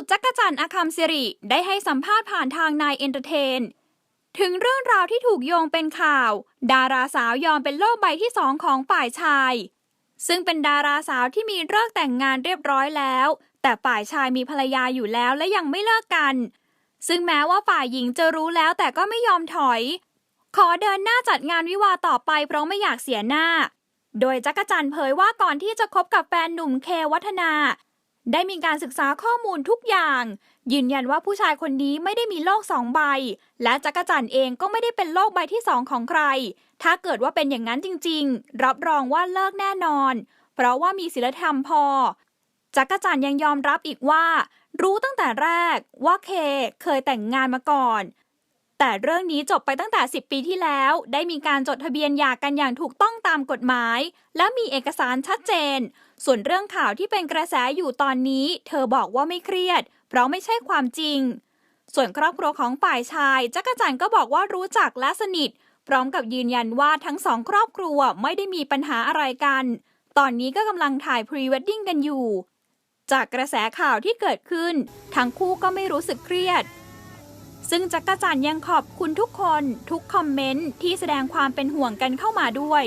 ดจักรจันทร์อาคัมสิริ ได้ให้สัมภาษณ์ผ่านทางนายเอนเตอร์เทน ถึงเรื่องราวที่ถูกโยงเป็นข่าว ดาราสาวยอมเป็นโลกใบที่สองของฝ่ายชาย ซึ่งเป็นดาราสาวที่มีเลิกแต่งงานเรียบร้อยแล้ว แต่ฝ่ายชายมีภรรยาอยู่แล้วและยังไม่เลิกกัน ซึ่งแม้ว่าฝ่ายหญิงจะรู้แล้วแต่ก็ไม่ยอมถอย ขอเดินหน้าจัดงานวิวาต่อไปเพราะไม่อยากเสียหน้า โดยจักรจันทร์เผยว่าก่อนที่จะคบกับแฟนหนุ่มเควัฒนา ได้มีการศึกษาข้อมูลทุกอย่าง ยืนยันว่าผู้ชายคนนี้ไม่ได้มีโลกสองใบ และจักรจันทร์เองก็ไม่ได้เป็นโลกใบที่สองของใคร ถ้าเกิดว่าเป็นอย่างนั้นจริง ๆ รับรองว่าเลิกแน่นอน เพราะว่ามีศีลธรรมพอ จักรจันทร์ยังยอมรับอีกว่า รู้ตั้งแต่แรกว่าเคเคยแต่งงานมาก่อน แต่เรื่องนี้จบไปตั้งแต่ 10 ปีที่แล้ว ได้มีการจดทะเบียนหย่ากันอย่างถูกต้องตามกฎหมาย และมีเอกสารชัดเจน ส่วนเรื่องข่าวที่เป็นกระแสอยู่ตอนนี้ เธอบอกว่าไม่เครียด เพราะไม่ใช่ความจริง ส่วนครอบครัวของฝ่ายชายจักรจันก็บอกว่ารู้จักและสนิท พร้อมกับยืนยันว่าทั้งสองครอบครัวไม่ได้มีปัญหาอะไรกัน ตอนนี้ก็กำลังถ่ายพรีเวดดิ้งกันอยู่ จากกระแสข่าวที่เกิดขึ้น ทั้งคู่ก็ไม่รู้สึกเครียด ซึ่งจักรจันยังขอบคุณทุกคน ทุกคอมเมนต์ที่แสดงความเป็นห่วงกันเข้ามาด้วย